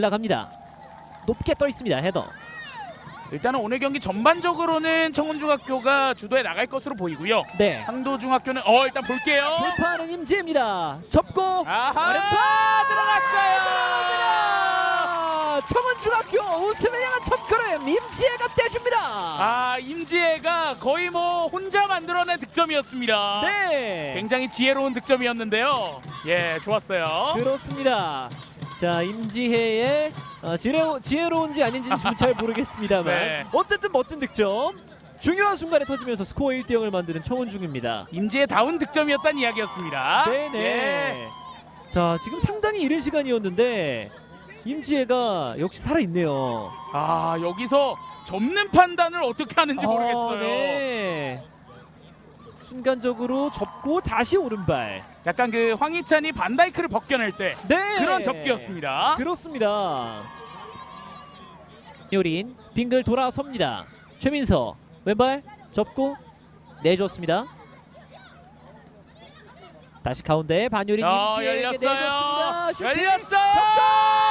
올라갑니다. 높게 떠 있습니다. 헤더. 일단은 오늘 경기 전반적으로는 청운중학교가 주도해 나갈 것으로 보이고요. 네. 항도중학교는 어 일단 볼게요. 돌파하는 임지혜입니다. 접고 아하 들어갔어요. 들어갑니다. 청원중학교 웃음을 향한 첫 걸음 임지혜가 떼줍니다. 아 임지혜가 거의 뭐 혼자 만들어낸 득점이었습니다. 네. 굉장히 지혜로운 득점이었는데요. 예, 좋았어요. 그렇습니다. 자 임지혜의 어, 지혜로, 지혜로운지 아닌지는 좀잘 모르겠습니다만 네. 어쨌든 멋진 득점. 중요한 순간에 터지면서 스코어 1대 0을 만드는 청원중입니다. 임지혜 다운 득점이었다는 이야기였습니다. 네네. 예. 자 지금 상당히 이른 시간이었는데 임지혜가 역시 살아 있네요. 아 여기서 접는 판단을 어떻게 하는지 모르겠어요. 네. 순간적으로 접고 다시 오른발. 약간 그 황희찬이 반다이크를 벗겨낼 때 네. 그런 접기였습니다. 그렇습니다. 요린 빙글 돌아섭니다. 최민서 왼발 접고 내줬습니다. 다시 가운데 반요린 야, 임지혜에게 열렸어요. 내줬습니다. 슈팅 열렸어요.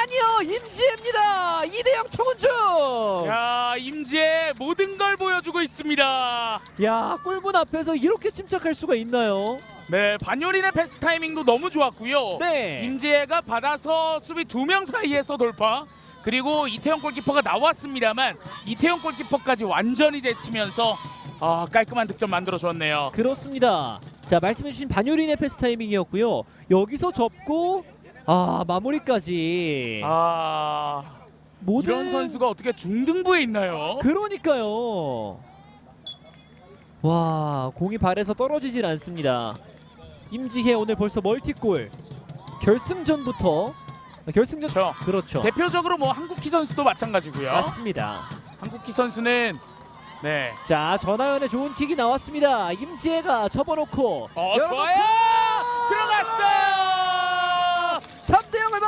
아니요 임지혜입니다. 2대0 청운중. 야 임지혜 모든 걸 보여주고 있습니다. 야 골문 앞에서 이렇게 침착할 수가 있나요? 네 반요린의 패스 타이밍도 너무 좋았고요. 네. 임지혜가 받아서 수비 두 명 사이에서 돌파. 그리고 이태영 골키퍼가 나왔습니다만 이태영 골키퍼까지 완전히 제치면서 아, 깔끔한 득점 만들어 줬네요. 그렇습니다. 자 말씀해주신 반요린의 패스 타이밍이었고요. 여기서 접고 아 마무리까지 아 모든 이런 선수가 어떻게 중등부에 있나요? 그러니까요. 와 공이 발에서 떨어지질 않습니다. 임지혜 오늘 벌써 멀티골 결승전부터 결승전 그렇죠. 그렇죠 대표적으로 뭐 한국키 선수도 마찬가지고요. 맞습니다. 한국키 선수는 네. 자 전하연의 좋은 킥이 나왔습니다. 임지혜가 접어놓고 어 좋아요. 들어갔어요.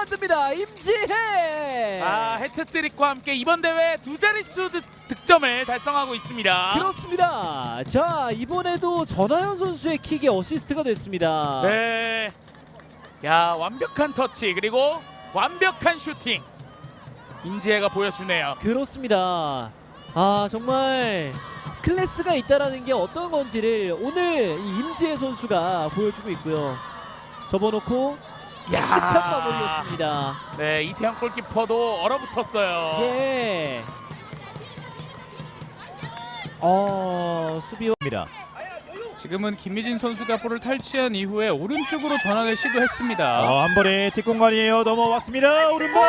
3대 0을 만듭니다. 임지혜. 아 해트트릭과 함께 이번 대회 두 자릿수 득- 득점을 달성하고 있습니다. 그렇습니다. 자 이번에도 전하연 선수의 킥이 어시스트가 됐습니다. 네. 야 완벽한 터치 그리고 완벽한 슈팅. 임지혜가 보여주네요. 그렇습니다. 아 정말 클래스가 있다라는 게 어떤 건지를 오늘 이 임지혜 선수가 보여주고 있고요. 접어놓고 깨끗한 마무리였습니다. 네 이태영 골키퍼도 얼어붙었어요. 예. 어 수비입니다. 지금은 김미진 선수가 볼을 탈취한 이후에 오른쪽으로 전환을 시도했습니다. 어, 한 번에 뒷공간이에요. 넘어왔습니다. 오른발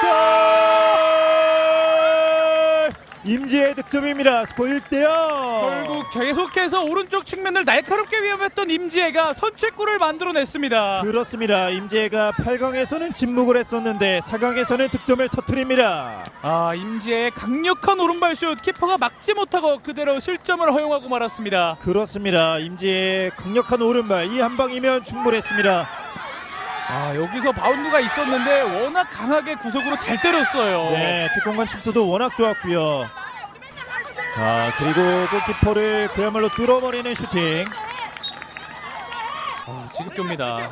골! 임지의 득점입니다. 스코어 1대0. 결국 계속해서 오른쪽 측면을 날카롭게 위협했던 임지혜가 선취골을 만들어냈습니다. 그렇습니다. 임지혜가 8강에서는 침묵을 했었는데 4강에서는 득점을 터뜨립니다. 아 임지혜의 강력한 오른발 슛 키퍼가 막지 못하고 그대로 실점을 허용하고 말았습니다. 그렇습니다. 임지혜의 강력한 오른발 이 한 방이면 충분했습니다. 아 여기서 바운드가 있었는데 워낙 강하게 구석으로 잘 때렸어요. 네, 뒷공간 침투도 워낙 좋았고요. 자, 그리고 골키퍼를 그야말로 뚫어버리는 슈팅. 아, 지극교입니다.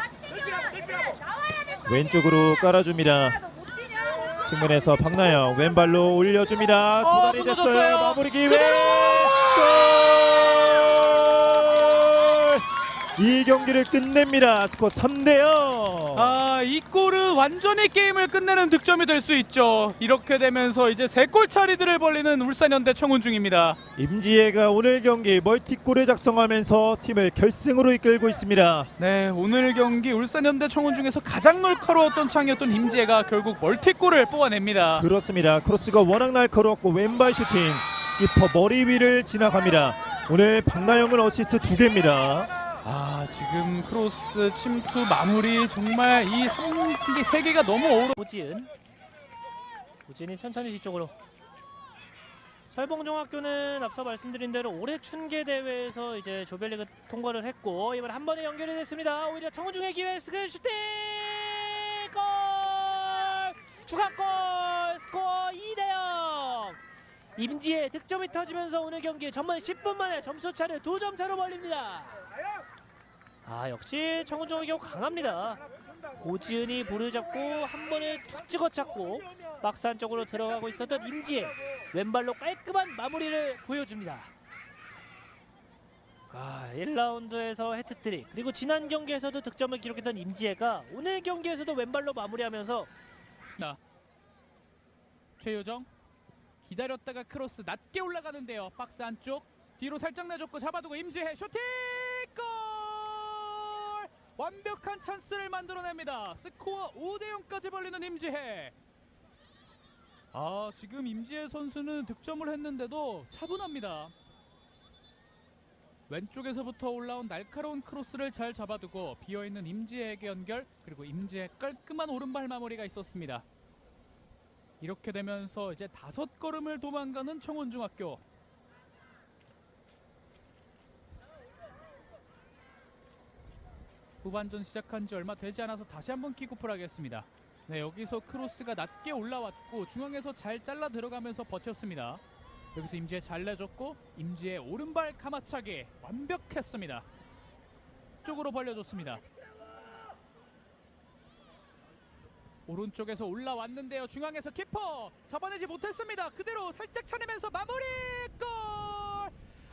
왼쪽으로 깔아줍니다. 측면에서 박나영 왼발로 올려줍니다. 어, 도달이 됐어요. 무너졌어요. 마무리 기회. 그대로! 골! 이 경기를 끝냅니다. 스코어 3대 0. 아, 이 골은 완전히 게임을 끝내는 득점이 될 수 있죠. 이렇게 되면서 이제 세 골 차리들을 벌리는 울산현대 청운중입니다. 임지혜가 오늘 경기 멀티골을 작성하면서 팀을 결승으로 이끌고 있습니다. 네, 오늘 경기 울산현대 청운중에서 가장 날카로웠던 창이었던 임지혜가 결국 멀티골을 뽑아냅니다. 그렇습니다. 크로스가 워낙 날카로웠고 왼발 슈팅 키퍼 머리 위를 지나갑니다. 오늘 박나영은 어시스트 두 개입니다. 아, 지금 크로스 침투 마무리 정말 이 3개 세 개가 너무 어우러 오지은. 오지은이 천천히 뒤쪽으로. 설봉중학교는 앞서 말씀드린 대로 올해 춘계 대회에서 이제 조별리그 통과를 했고 이번 한 번에 연결이 됐습니다. 오히려 청우중의 기회 스크린 슈팅! 골! 추가골! 스코어 2대0 임지의 득점이 터지면서 오늘 경기 전반 10분 만에 점수 차를 두 점 차로 벌립니다. 아 역시 청운중학교 강합니다. 고지은이 볼을 잡고 한 번에 툭 찍어 찾고 박스 안쪽으로 들어가고 있었던 임지혜 왼발로 깔끔한 마무리를 보여줍니다. 아 1라운드에서 해트트릭 그리고 지난 경기에서도 득점을 기록했던 임지혜가 오늘 경기에서도 왼발로 마무리하면서 최효정 기다렸다가 크로스 낮게 올라가는데요. 박스 안쪽 뒤로 살짝 내줬고 잡아두고 임지혜 슈팅 골! 완벽한 찬스를 만들어냅니다. 스코어 5대 0까지 벌리는 임지혜. 아 지금 임지혜 선수는 득점을 했는데도 차분합니다. 왼쪽에서부터 올라온 날카로운 크로스를 잘 잡아두고 비어있는 임지혜에게 연결 그리고 임지혜 깔끔한 오른발 마무리가 있었습니다. 이렇게 되면서 이제 다섯 걸음을 도망가는 청원중학교. 후반전 시작한 지 얼마 되지 않아서 다시 한번 킥오프를 하겠습니다. 네, 여기서 크로스가 낮게 올라왔고 중앙에서 잘 잘라 들어가면서 버텼습니다. 여기서 임지혜 잘 내줬고 임지혜 오른발 가마차기 완벽했습니다. 쪽으로 벌려줬습니다. 오른쪽에서 올라왔는데요. 중앙에서 키퍼 잡아내지 못했습니다. 그대로 살짝 차내면서 마무리 골!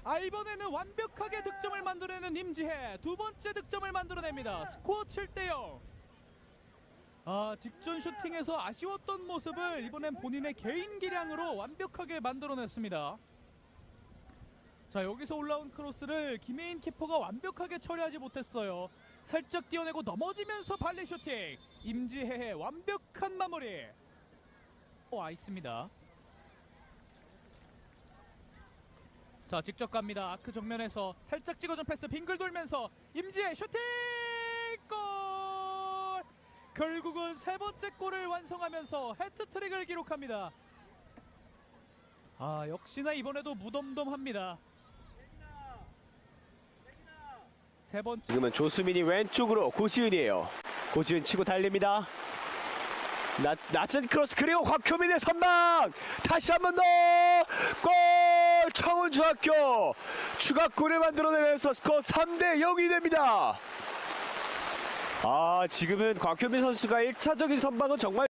아 이번에는 완벽하게 득점을 만들어내는 임지혜 두 번째 득점을 만들어냅니다. 스코어 7대 0. 아 직전 슈팅에서 아쉬웠던 모습을 이번엔 본인의 개인 기량으로 완벽하게 만들어냈습니다. 자 여기서 올라온 크로스를 김혜인 키퍼가 완벽하게 처리하지 못했어요. 살짝 뛰어내고 넘어지면서 발리 슈팅. 임지혜의 완벽한 마무리. 와 있습니다. 자 직접 갑니다. 아크 정면에서 살짝 찍어준 패스 빙글 돌면서 임지혜 슈팅 골. 결국은 세 번째 골을 완성하면서 해트트릭을 기록합니다. 아 역시나 이번에도 무덤덤합니다. 세 번째 지금은 조수민이 왼쪽으로 고지은이에요. 고지은 치고 달립니다. 낮, 낮은 크로스 그리고 곽효민의 선방 다시 한 번 더 골! 청운중학교 추가골을 만들어내면서 스코어 3대 0이 됩니다. 아 지금은 곽효민 선수가 1차적인 선방은 정말